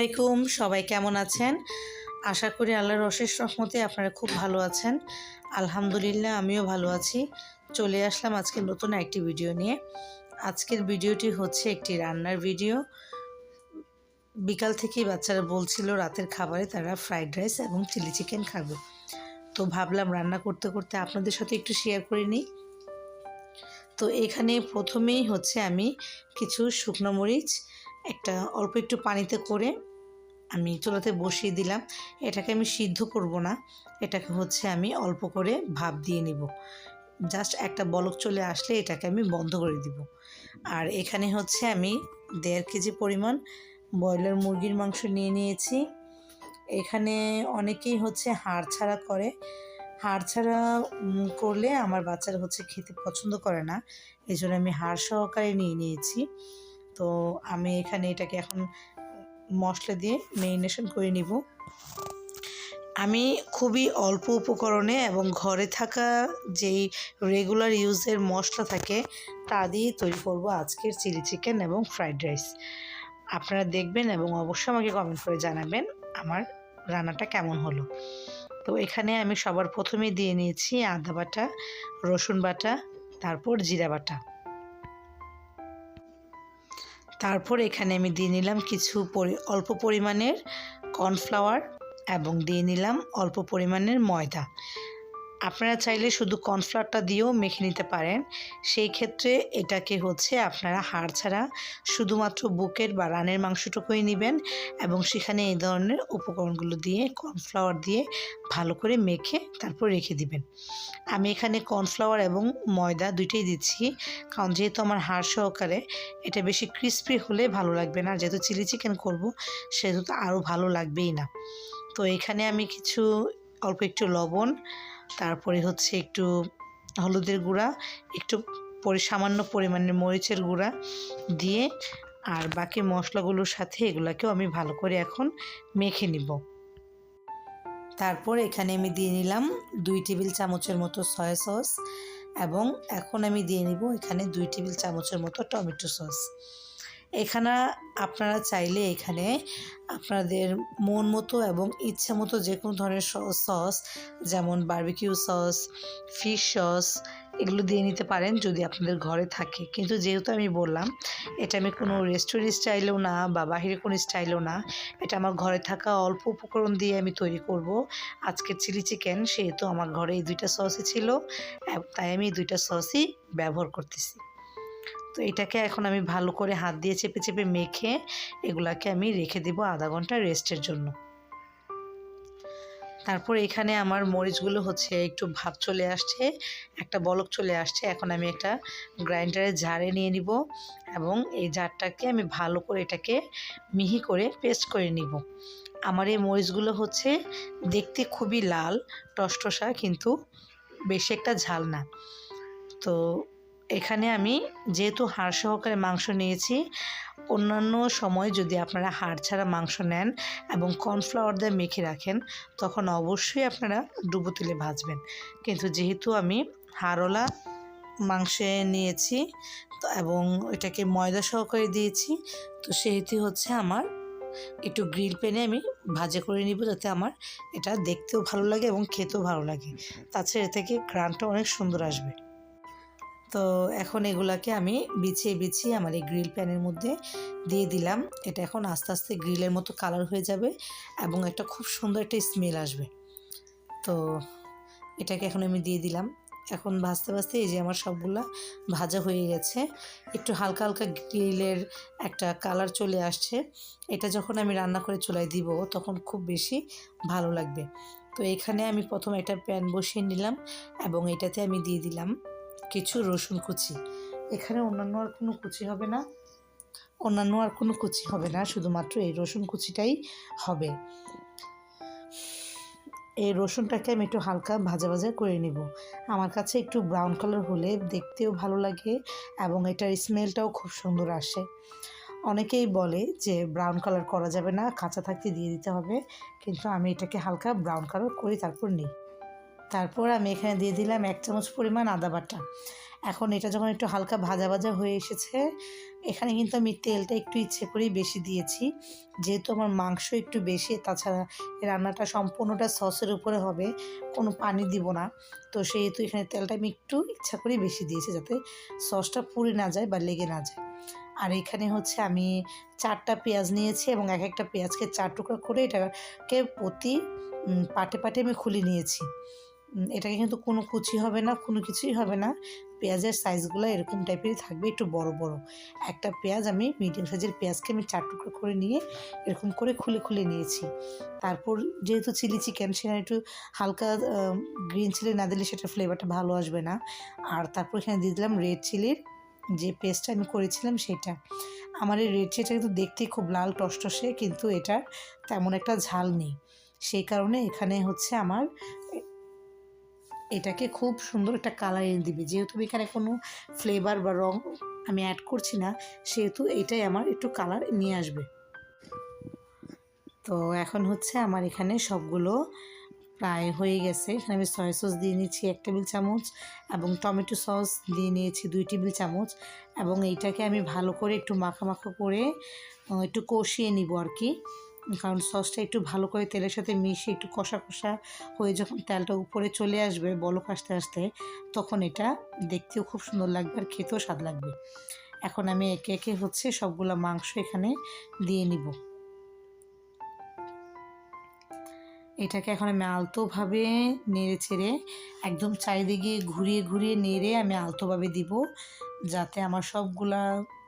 আলাইকুম, সবাই কেমন আছেন? আশা করি আল্লাহর অশেষ রহমতে আপনারা খুব ভালো আছেন। আলহামদুলিল্লাহ, আমিও ভালো আছি। চলে আসলাম আজকে নতুন একটি ভিডিও নিয়ে। আজকের ভিডিওটি হচ্ছে একটি রান্নার ভিডিও। বিকাল থেকেই বাচ্চারা বলছিল রাতের খাবারে তারা ফ্রাইড রাইস এবং চিলি চিকেন খাবে। তো ভাবলাম রান্না করতে করতে আপনাদের সাথে একটু শেয়ার করে নিই। তো এখানে প্রথমেই হচ্ছে আমি কিছু শুকনো মরিচ, একটা অল্প একটু পানিতে করে আমি চুলাতে বসিয়ে দিলাম। এটাকে আমি সিদ্ধ করব না। এটাকে হচ্ছে আমি অল্প করে ভাপ দিয়ে নিব। জাস্ট একটা বলক চলে আসলে এটাকে আমি বন্ধ করে দিব। আর এখানে হচ্ছে আমি দেড় কেজি পরিমাণ ব্রয়লার মুরগির মাংস নিয়ে নিয়েছি। এখানে অনেকেই হচ্ছে হাড় ছাড়া করে। হাড় ছাড়া করলে আমার বাচ্চারা হচ্ছে খেতে পছন্দ করে না। এই জন্য আমি হাড় সহকারে নিয়ে নিয়েছি। তো আমি এখানে এটাকে এখন মশলা দিয়ে মেরিনেশন করে নিব। আমি খুবই অল্প উপকরণে এবং ঘরে থাকা যেই রেগুলার ইউজের মশলা থাকে, তা দিয়েই তৈরি করব আজকের চিলি চিকেন এবং ফ্রাইড রাইস আপনারা দেখবেন এবং অবশ্যই আমাকে কমেন্ট করে জানাবেন আমার রান্নাটা কেমন হলো। তো এখানে আমি সবার প্রথমে দিয়ে নিয়েছি আদা বাটা, রসুন বাটা, তারপর জিরা বাটা। তারপর এখানে আমি দিয়ে নিলাম কিছু অল্প পরিমাণের কর্নফ্লাওয়ার এবং দিয়ে নিলাম অল্প পরিমাণের ময়দা। আপনারা চাইলে শুধু কর্নফ্লাওয়ারটা দিয়েও মেখে নিতে পারেন। সেই ক্ষেত্রে এটাকে হচ্ছে আপনারা হাড় ছাড়া শুধুমাত্র বুকের বা রানের মাংসটুকুই নেবেন এবং সেখানে এই ধরনের উপকরণগুলো দিয়ে কর্নফ্লাওয়ার দিয়ে ভালো করে মেখে তারপর রেখে দিবেন। আমি এখানে কর্নফ্লাওয়ার এবং ময়দা দুইটাই দিচ্ছি, কারণ যেহেতু আমার হাড় সহকারে এটা বেশি ক্রিস্পি হলে ভালো লাগবে না। যেহেতু চিলি চিকেন করব, সেহেতু তো আরও ভালো লাগবেই না। তো এখানে আমি কিছু, অল্প একটু লবণ তারপরে হচ্ছে একটু হলুদের গুঁড়া, একটু পরি, সামান্য পরিমাণের মরিচের গুঁড়া দিয়ে আর বাকি মশলাগুলোর সাথে এগুলাকেও আমি ভালো করে এখন মেখে নিব। তারপর এখানে আমি দিয়ে নিলাম দুই টেবিল চামচের মতো সয়া সস এবং এখন আমি দিয়ে নিব এখানে দুই টেবিল চামচের মতো টমেটো সস। এখানে আপনারা চাইলে এখানে আপনাদের মন মতো এবং ইচ্ছা মতো যে কোনো ধরনের সস যেমন বারবিকিউ সস ফিশ সস এগুলো দিয়ে নিতে পারেন যদি আপনাদের ঘরে থাকে। কিন্তু যেহেতু আমি বললাম, এটা আমি কোনো রেস্টুরেন্ট স্টাইলেও না বা বাহিরে কোনো স্টাইলেও না, এটা আমার ঘরে থাকা অল্প উপকরণ দিয়ে আমি তৈরি করব। আজকের চিলি চিকেন সেহেতু আমার ঘরে এই দুইটা সসই ছিল তাই আমি এই দুইটা সসই ব্যবহার করতেছি। তো এটাকে এখন আমি ভালো করে হাত দিয়ে চেপে চেপে মেখে এগুলাকে আমি রেখে দেবো আধা ঘণ্টা রেস্টের জন্য। তারপর এখানে আমার মরিচগুলো হচ্ছে একটু ভাব চলে আসছে, একটা বলক চলে আসছে। এখন আমি একটা গ্রাইন্ডারে ঝাড়ে নিয়ে নিব এবং এই ঝাড়টাকে আমি ভালো করে এটাকে মিহি করে পেস্ট করে নিব। আমার এই মরিচগুলো হচ্ছে দেখতে খুবই লাল, টসটসা, কিন্তু বেশি একটা ঝাল না। তো এখানে আমি যেহেতু হাড় সহকারে মাংস নিয়েছি, অন্যান্য সময় যদি আপনারা হাড় ছাড়া মাংস নেন এবং কর্নফ্লাওয়ার দিয়ে মেখে রাখেন, তখন অবশ্যই আপনারা ডুবো তেলে ভাজবেন। কিন্তু যেহেতু আমি হাড়ওয়ালা মাংসে নিয়েছি, তো এবং এটাকে ময়দা সহকারে দিয়েছি, তো সেহেতু হচ্ছে আমার একটু গ্রিল প্যানে আমি ভাজা করে নিব যাতে আমার এটা দেখতেও ভালো লাগে এবং খেতেও ভালো লাগে। তাছাড়া এ থেকে গ্রানটা অনেক সুন্দর আসবে। তো এখন এগুলাকে আমি বিছিয়ে বিছিয়ে আমার এই গ্রিল প্যানের মধ্যে দিয়ে দিলাম। এটা এখন আস্তে আস্তে গ্রিলের মতো কালার হয়ে যাবে এবং একটা খুব সুন্দর একটা স্মেল আসবে। তো এটাকে এখন আমি দিয়ে দিলাম। এখন ভাজতে ভাজতে এই যে আমার সবগুলা ভাজা হয়ে গেছে। একটু হালকা হালকা গ্রিলের একটা কালার চলে আসছে। এটা যখন আমি রান্না করে চুলায় দিব, তখন খুব বেশি ভালো লাগবে। তো এখানে আমি প্রথম একটা প্যান বসিয়ে নিলাম এবং এটাতে আমি দিয়ে দিলাম কিছু রসুন কুচি। এখানে অন্যান্য আর কোনো কুচি হবে না। অন্যান্য আর কোনো কুচি হবে না, শুধুমাত্র এই রসুন কুচিটাই হবে। এই রসুনটাকে আমি একটু হালকা ভাজা ভাজা করে নিব। আমার কাছে একটু ব্রাউন কালার হলে দেখতেও ভালো লাগে এবং এটার স্মেলটাও খুব সুন্দর আসে। অনেকেই বলে যে ব্রাউন কালার করা যাবে না, কাঁচা থাকতে দিয়ে দিতে হবে। কিন্তু আমি এটাকে হালকা ব্রাউন কালার করে তারপর নিই। তারপর আমি এখানে দিয়ে দিলাম এক চামচ পরিমাণ আদা বাটা। এখন এটা যখন একটু হালকা ভাজা ভাজা হয়ে এসেছে, এখানে কিন্তু আমি তেলটা একটু ইচ্ছে করেই বেশি দিয়েছি। যেহেতু আমার মাংস একটু বেশি, তাছাড়া রান্নাটা সম্পূর্ণটা সসের উপরে হবে, কোনো পানি দিব না। তো সেহেতু এখানে তেলটা আমি একটু ইচ্ছা করেই বেশি দিয়েছি যাতে সসটা পুড়ে না যায় বা লেগে না যায়। আর এখানে হচ্ছে আমি চারটা পেঁয়াজ নিয়েছি এবং এক একটা পেঁয়াজকে চার টুকরা করে এটাকে প্রতি পাটে পাটে আমি খুলে নিয়েছি। এটাকে কিন্তু কোনো কুচি হবে না, কোনো কিছুই হবে না। পেঁয়াজের সাইজগুলো এরকম টাইপেরই থাকবে, একটু বড় বড়। একটা পেঁয়াজ আমি মিডিয়াম সাইজের পেঁয়াজকে আমি চার টুকরো করে নিয়ে এরকম করে খুলে খুলে নিয়েছি। তারপর যেহেতু চিলি চিকেন সেখানে একটু হালকা গ্রিন চিলি না দিলে সেটা ফ্লেভারটা ভালো আসবে না। আর তারপর এখানে দিয়ে দিলাম রেড চিলির যে পেস্টটা আমি করেছিলাম সেটা। আমার এই রেড চিলিটা কিন্তু দেখতেই খুব লাল, টসটসে, কিন্তু এটার তেমন একটা ঝাল নেই। সেই কারণে এখানে হচ্ছে আমার এটাকে খুব সুন্দর একটা কালার এনে দিবে। যেহেতু এখানে কোনো ফ্লেভার বা রং আমি অ্যাড করছি না, সেহেতু এটাই আমার একটু কালার নিয়ে আসবে। তো এখন হচ্ছে আমার এখানে সবগুলো প্রায় হয়ে গেছে। এখানে আমি সয়া সস দিয়ে নিয়েছি এক টেবিল চামচ এবং টমেটো সস দিয়ে নিয়েছি দুই টেবিল চামচ এবং এইটাকে আমি ভালো করে একটু মাখা মাখা করে একটু কষিয়ে নিব আর কি। কারণ সসটা একটু ভালো করে তেলের সাথে মিশিয়ে একটু কষা কষা হয়ে যখন তেলটা উপরে চলে আসবে, বলক আসতে আসতে, তখন এটা দেখতেও খুব সুন্দর লাগবে আর খেতেও স্বাদ লাগবে। এখন আমি একে একে হচ্ছে সবগুলো মাংস এখানে দিয়ে নিব। এটাকে এখন আমি আলতোভাবে নেড়ে ছেড়ে একদম চারিদিকে ঘুরিয়ে ঘুরিয়ে নেড়ে আমি আলতোভাবে দিব, যাতে আমার সবগুলা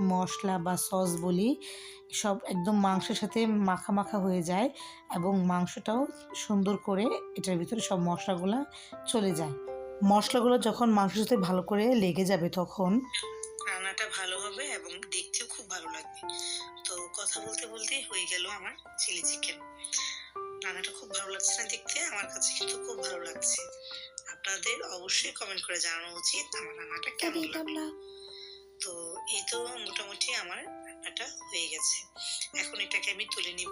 মশলা বা সস বলি সব একদম মাংসের সাথে মাখা মাখা হয়ে যায় এবং মাংসটাও সুন্দর করে এটার ভিতরে সব মশলাগুলো চলে যায়। মশলাগুলো যখন মাংসের সাথে ভালো করে লেগে যাবে তখন রান্নাটা ভালো হবে এবং দেখতেও খুব ভালো লাগবে। তো কথা বলতে বলতে হয়ে গেল আমার চিলি চিকেন। রান্নাটা খুব ভালো লাগছে না দেখতে আমার কাছে কিন্তু খুব ভালো লাগছে। আপনাদের অবশ্যই কমেন্ট করে জানানো উচিত আমার রান্নাটা কেমন লাগল। তো এই তো মোটামুটি আমার রান্নাটা হয়ে গেছে। এখন এটাকে আমি তুলে নিব।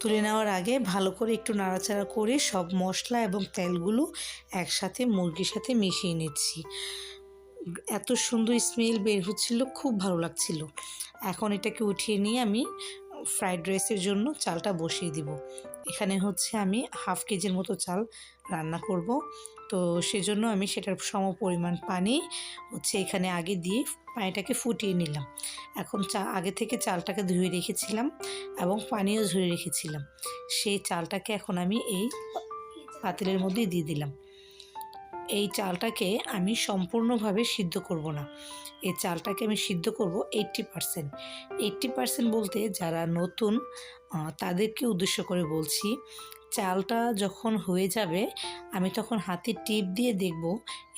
তুলে নেওয়ার আগে ভালো করে একটু নাড়াচাড়া করে সব মশলা এবং তেলগুলো একসাথে মুরগির সাথে মিশিয়ে নিচ্ছি। এত সুন্দর স্মেল বের হচ্ছিল, খুব ভালো লাগছিল। এখন এটাকে উঠিয়ে নিয়ে আমি ফ্রাইড রাইসের জন্য চালটা বসিয়ে দিব। এখানে হচ্ছে আমি হাফ কেজির মতো চাল রান্না করব। তো সেজন্য আমি সেটার সম পরিমাণ পানি হচ্ছে এখানে আগে দিয়ে পানিটাকে ফুটিয়ে নিলাম। এখন চা, আগে থেকে চালটাকে ধুয়ে রেখেছিলাম এবং পানিও ধুয়ে রেখেছিলাম। সেই চালটাকে এখন আমি এই পাতিলের মধ্যে দিয়ে দিলাম। এই চালটাকে আমি সম্পূর্ণভাবে সিদ্ধ করব না। এই চালটাকে আমি সিদ্ধ করব এইট্টি পারসেন্ট এইট্টি পারসেন্ট বলতে যারা নতুন তাদেরকে উদ্দেশ্য করে বলছি চালটা যখন হয়ে যাবে, আমি তখন হাতে টিপ দিয়ে দেখব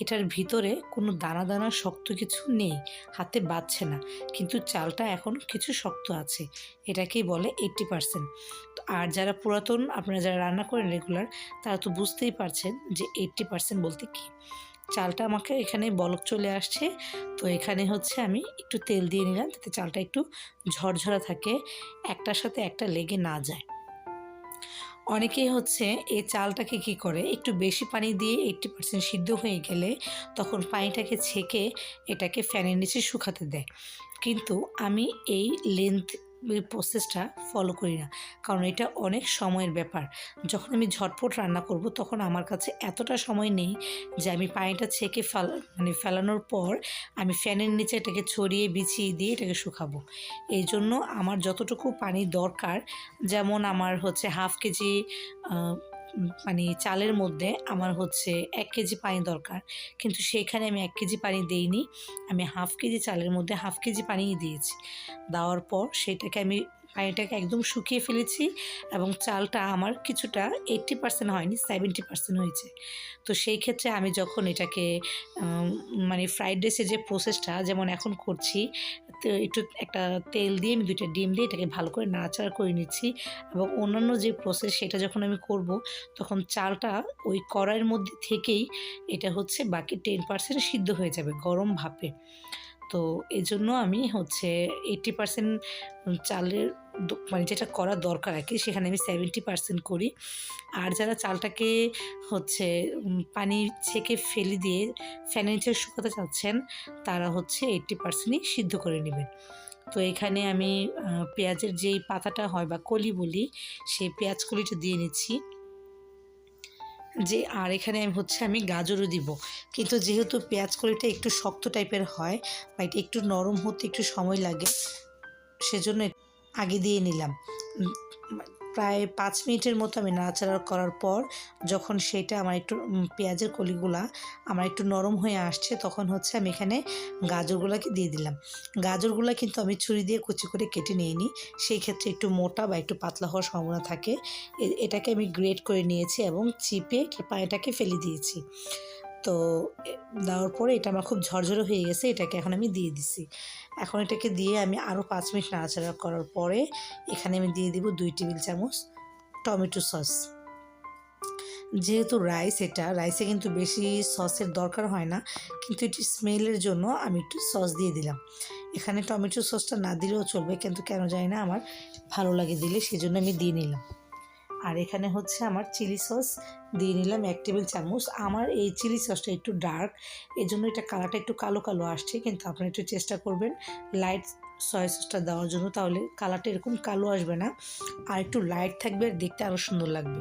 এটার ভিতরে কোনো দানা দানা শক্ত কিছু নেই, হাতে বাজছে না। কিন্তু চালটা এখন কিছু শক্ত আছে, এটাকেই বলে এইট্টি পারসেন্ট আর যারা পুরাতন, আপনারা যারা রান্না করেন রেগুলার তারা তো বুঝতেই পারছেন যে এইট্টি পারসেন্ট বলতে কী। চালটা আমাকে এখানে বলক চলে আসছে, তো এখানে হচ্ছে আমি একটু তেল দিয়ে নিলাম, যাতে চালটা একটু ঝরঝরা থাকে, একটার সাথে একটা লেগে না যায়। অনেকেই হচ্ছে এই চালটাকে কি করে, একটু বেশি পানি দিয়ে এইট্টি পার্সেন্ট সিদ্ধ হয়ে গেলে তখন পানিটাকে ছেঁকে এটাকে ফ্যানের নিচে শুকাতে দেয়। কিন্তু আমি এই লেন্থ প্রসেসটা ফলো করি না। কারণ এটা অনেক সময়ের ব্যাপার। যখন আমি ঝটপট রান্না করব, তখন আমার কাছে এতটা সময় নেই যে আমি পানিটা ছেঁকে ফেল মানে ফেলানোর পর আমি ফ্যানের নিচে এটাকে ছড়িয়ে, বিছিয়ে দিয়ে এটাকে শুকাবো। এই জন্য আমার যতটুকু পানি দরকার, যেমন আমার হচ্ছে হাফ কেজি মানে চালের মধ্যে আমার হচ্ছে এক কেজি পানি দরকার। কিন্তু সেইখানে আমি এক কেজি পানি দেইনি। আমি হাফ কেজি চালের মধ্যে হাফ কেজি পানিই দিয়েছি। দেওয়ার পর সেটাকে আমি পানিটাকে একদম শুকিয়ে ফেলেছি এবং চালটা আমার কিছুটা এইট্টি পার্সেন্ট হয়নি সেভেন্টি পার্সেন্ট হয়েছে। তো সেই ক্ষেত্রে আমি যখন এটাকে মানে ফ্রাইড রাইসের যে প্রসেসটা যেমন এখন করছি একটু একটা তেল দিয়ে আমি দুইটা ডিম দিয়ে এটাকে ভালো করে নাড়াচাড়া করে নিচ্ছি এবং অন্যান্য যে প্রসেস সেটা যখন আমি করব, তখন চালটা ওই কড়াইয়ের মধ্যে থেকেই এটা হচ্ছে বাকি টেন পার্সেন্ট সিদ্ধ হয়ে যাবে গরম ভাপে। তো এজন্য জন্য আমি হচ্ছে এইটি পার্সেন্ট চালের মানে যেটা করা দরকার আর কি, সেখানে আমি সেভেন্টি পার্সেন্ট করি। আর যারা চালটাকে হচ্ছে পানি ছেঁকে ফেলে দিয়ে ফ্যানের নিচে শুকাতে চাচ্ছেন, তারা হচ্ছে এইট্টি পার্সেন্টই সিদ্ধ করে নেবেন। তো এখানে আমি পেঁয়াজের যেই পাতাটা হয় বা কলি বলি, সেই পেঁয়াজ কলিটা দিয়ে নিচ্ছি। যে, আর এখানে আমি হচ্ছে, আমি গাজরও দিব। কিন্তু যেহেতু পেঁয়াজ কলিটা একটু শক্ত টাইপের হয়, বা এটা একটু নরম হতে একটু সময় লাগে, সেজন্য আগে দিয়ে নিলাম। প্রায় পাঁচ মিনিটের মতো আমি নাড়াচাড়া করার পর যখন সেটা আমার একটু পেঁয়াজের কলিগুলা আমার একটু নরম হয়ে আসছে তখন হচ্ছে আমি এখানে গাজরগুলোকে দিয়ে দিলাম। গাজরগুলো কিন্তু আমি ছুরি দিয়ে কুচি করে কেটে নিয়ে নিই সেই ক্ষেত্রে একটু মোটা বা একটু পাতলা হওয়ার সম্ভাবনা থাকে। এটাকে আমি গ্রেট করে নিয়েছি এবং চিপে পানিটাকে ফেলে দিয়েছি। তো দেওয়ার পরে এটা আমার খুব ঝরঝরে হয়ে গেছে, এটাকে এখন আমি দিয়ে দিছি। এখন এটাকে দিয়ে আমি আরও পাঁচ মিনিট নাড়াচাড়া করার পরে এখানে আমি দিয়ে দিব দুই টেবিল চামচ টমেটো সস। যেহেতু রাইস এটা, রাইসে কিন্তু বেশি সসের দরকার হয় না, কিন্তু এটি স্মেলের জন্য আমি একটু সস দিয়ে দিলাম। এখানে টমেটো সসটা না দিলেও চলবে, কিন্তু কেন জানি না আমার ভালো লাগে দিলে সেই জন্য আমি দিয়ে নিলাম। আর এখানে হচ্ছে আমার চিলি সস দিয়ে নিলাম এক টেবিল চামচ। আমার এই চিলি সসটা একটু ডার্ক এই জন্য এটা কালারটা একটু কালো কালো আসছে, কিন্তু আপনারা একটু চেষ্টা করবেন লাইট সয়া সসটা দেওয়ার জন্য, তাহলে কালারটা এরকম কালো আসবে না। আর একটু লাইট থাকবে, আর দেখতে আরও সুন্দর লাগবে।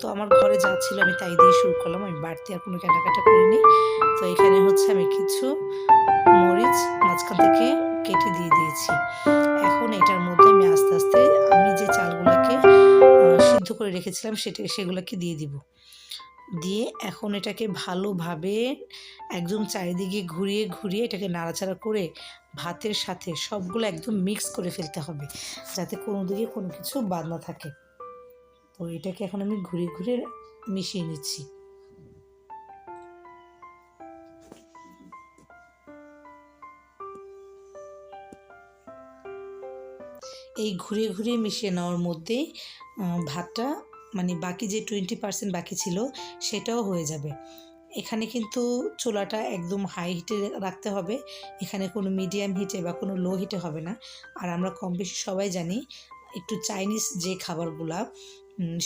তো আমার ঘরে যা ছিল আমি তাই দিয়ে শুরু করলাম, আমি বাড়তি আর কোনো কেনাকাটা করিনি। তো এখানে হচ্ছে আমি কিছু মরিচ মাঝখান থেকে কেটে দিয়ে দিয়েছি। এখন এটার মধ্যে আমি আস্তে আস্তে, আমি যে চালগুলোকে সিদ্ধ করে রেখেছিলাম, সেটা, সেগুলোকে দিয়ে দিব। দিয়ে এখন এটাকে ভালোভাবে একদম চারিদিকে ঘুরিয়ে ঘুরিয়ে এটাকে নাড়াচাড়া করে ভাতের সাথে সবগুলো একদম মিক্স করে ফেলতে হবে, যাতে কোনো দিকে কোনো কিছু বাদ না থাকে। তো এটাকে এখন আমি ঘুরিয়ে ঘুরিয়ে মিশিয়ে নিচ্ছি। এই ঘুরে ঘুরিয়ে মিশিয়ে নেওয়ার মধ্যে ভাতটা মানে বাকি যে টোয়েন্টি পার্সেন্ট বাকি ছিল, সেটাও হয়ে যাবে। এখানে কিন্তু চুলাটা একদম হাই হিটে রাখতে হবে। এখানে কোনো মিডিয়াম হিটে বা কোনো লো হিটে হবে না। আর আমরা কম বেশি সবাই জানি, একটু চাইনিজ যে খাবারগুলা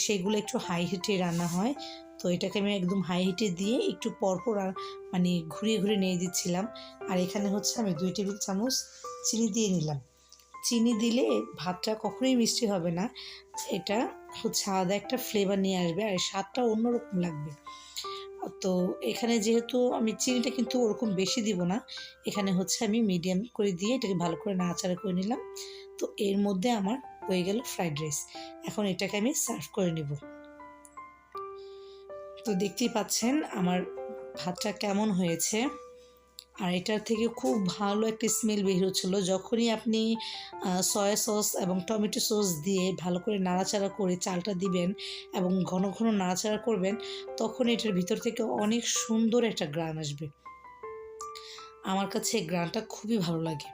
সেগুলো একটু হাই হিটে রান্না হয়। তো এটাকে আমি একদম হাই হিটে দিয়ে একটু পরপর আর মানে ঘুরিয়ে ঘুরিয়ে নিয়ে দিচ্ছিলাম। আর এখানে হচ্ছে আমি দুই টেবিল চামচ চিনি দিয়ে নিলাম। চিনি দিলে ভাতটা কখনোই মিষ্টি হবে না। এটা হচ্ছে আলাদা একটা ফ্লেভার নিয়ে আসবে আর স্বাদটা অন্যরকম লাগবে। তো এখানে যেহেতু আমি চিনিটা কিন্তু ওরকম বেশি দিব না, এখানে হচ্ছে আমি মিডিয়াম করে দিয়ে এটাকে ভালো করে নাড়াচাড়া করে নিলাম। তো এর মধ্যে আমার হয়ে গেল ফ্রাইড রাইস এখন এটাকে আমি সার্ভ করে নেব। তো দেখতেই পাচ্ছেন আমার ভাতটা কেমন হয়েছে। আর এটার থেকে খুব ভালো একটা স্মেল বের হচ্ছিল। যখনই আপনি সয়া সস এবং টমেটো সস দিয়ে ভালো করে নাড়াচাড়া করে চালটা দিবেন এবং ঘন ঘন নাড়াচাড়া করবেন, তখন এটার ভিতর থেকে অনেক সুন্দর একটা গ্রান আসবে। আমার কাছে গ্রানটা খুবই ভালো লাগে।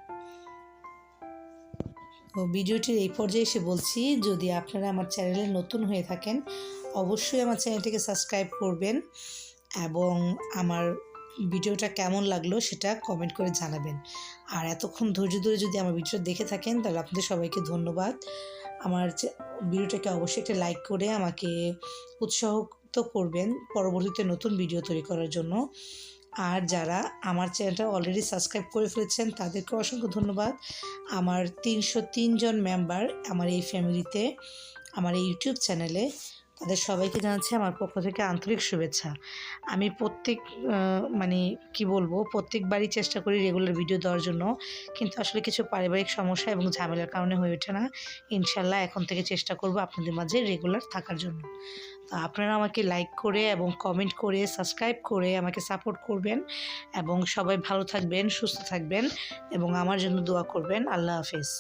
ভিডিওটির এই পর্যায়ে এসে বলছি, যদি আপনারা আমার চ্যানেলে নতুন হয়ে থাকেন, অবশ্যই আমার চ্যানেলটিকে সাবস্ক্রাইব করবেন এবং আমার ভিডিওটা কেমন লাগল সেটা কমেন্ট করে জানাবেন। আর এতক্ষণ ধৈর্য ধরে যদি আমার ভিডিওটা দেখে থাকেন, তাহলে আপনাদের সবাইকে ধন্যবাদ। আমার ভিডিওটাকে অবশ্যই একটা লাইক করে আমাকে উৎসাহিত করবেন পরবর্তীতে নতুন ভিডিও তৈরি করার জন্য। আর যারা আমার চ্যানেলটা অলরেডি সাবস্ক্রাইব করে ফেলেছেন, তাদেরকে অসংখ্য ধন্যবাদ। আমার তিনশো তিনজন মেম্বার আমার এই ফ্যামিলিতে আমার এই ইউটিউব চ্যানেলে তাদের সবাইকে জানাচ্ছি আমার পক্ষ থেকে আন্তরিক শুভেচ্ছা। আমি প্রত্যেক মানে কি বলব প্রত্যেকবারই চেষ্টা করি রেগুলার ভিডিও দেওয়ার জন্য। কিন্তু আসলে কিছু পারিবারিক সমস্যা এবং ঝামেলার কারণে হয়ে ওঠে না। ইনশাল্লাহ এখন থেকে চেষ্টা করব আপনাদের মাঝে রেগুলার থাকার জন্য। তো আপনারা আমাকে লাইক করে এবং কমেন্ট করে সাবস্ক্রাইব করে আমাকে সাপোর্ট করবেন এবং সবাই ভালো থাকবেন, সুস্থ থাকবেন এবং আমার জন্য দোয়া করবেন। আল্লাহ হাফিজ।